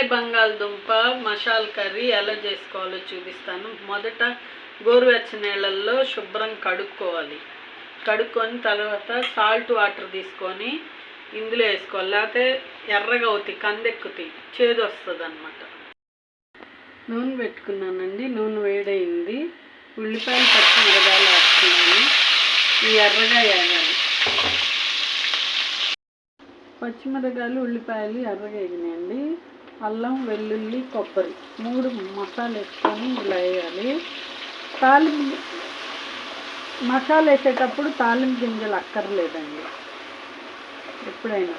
వంకాయ బంగాళదుంప మసాలా కర్రీ ఎలా చేసుకోవాలో చూపిస్తాను. మొదట గోరువెచ్చ నీళ్ళల్లో శుభ్రం కడుక్కోవాలి. కడుక్కొని తర్వాత సాల్ట్ వాటర్ తీసుకొని ఇందులో వేసుకోవాలి. లేకపోతే ఎర్రగా అవుతాయి కందెక్కుతాయి. చేదు వస్తుంది అనమాట నూనె పెట్టుకున్నానండి నూనె వేడైంది. ఉల్లిపాయలు పచ్చిమిరకాయలు వేస్తున్నాను. ఈ ఎర్రగా వేయాలి పచ్చిమిరకాయలు ఉల్లిపాయలు ఎర్రగా వేగినాయండి. అల్లం వెల్లుల్లి కొబ్బరి మూడు మసాలా వేసుకొని ఇలా వేయాలి. తాలింపు మసాలా వేసేటప్పుడు తాలింపు గింజలు అక్కర్లేదండి. ఎప్పుడైనా.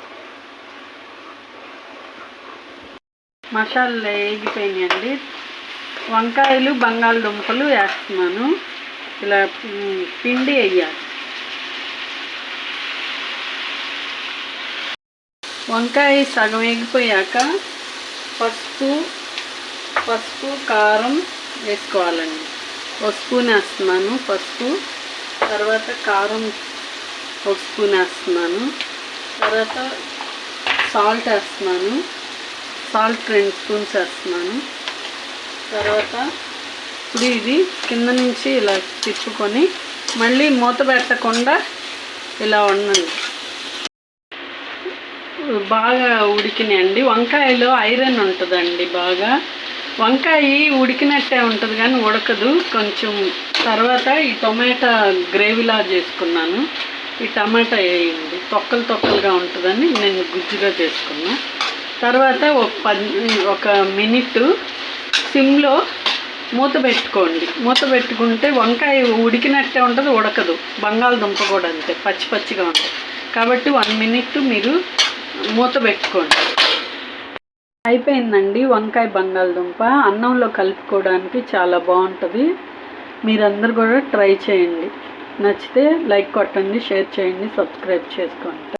మసాలా వేగిపోయినాయండి. వంకాయలు బంగాళదుంపలు వేస్తున్నాను. ఇలా పిండి వేయాలి. వంకాయ సగం వేగిపోయాక పసుపు పసుపు కారం వేసుకోవాలండి. ఒక స్పూన్ వేస్తున్నాను పసుపు. తర్వాత కారం ఒక స్పూన్ వేస్తున్నాను. తర్వాత సాల్ట్ వేస్తున్నాను. సాల్ట్ రెండు స్పూన్స్ వేస్తున్నాను. తర్వాత ఇప్పుడు ఇది కింద నుంచి ఇలా తిప్పుకొని మళ్ళీ మూత పెట్టకుండా ఇలా ఉండండి. బాగా ఉడికినాయండి. వంకాయలో ఐరన్ ఉంటుందండి బాగా. వంకాయ ఉడికినట్టే ఉంటుంది కానీ ఉడకదు. కొంచెం తర్వాత ఈ టొమాటా గ్రేవీలా చేసుకున్నాను. ఈ టమాటా వేయండి. తొక్కలు తొక్కలుగా ఉంటుందని నేను గుజ్జుగా చేసుకున్నా. తర్వాత ఒక పది ఒక మినిట్ సిమ్లో మూత పెట్టుకోండి. మూత పెట్టుకుంటే వంకాయ ఉడికినట్టే ఉంటుంది ఉడకదు. బంగాళదుంప కూడా అంతే పచ్చి పచ్చిగా ఉంటుంది. కాబట్టి వన్ మినిట్ మీరు మూత పెట్టుకోండి. అయిపోయిందండి వంకాయ బంగాళదుంప. అన్నంలో కలుపుకోవడానికి చాలా బాగుంటుంది. మీరందరూ కూడా ట్రై చేయండి. నచ్చితే లైక్ కొట్టండి షేర్ చేయండి సబ్స్క్రైబ్ చేసుకోండి.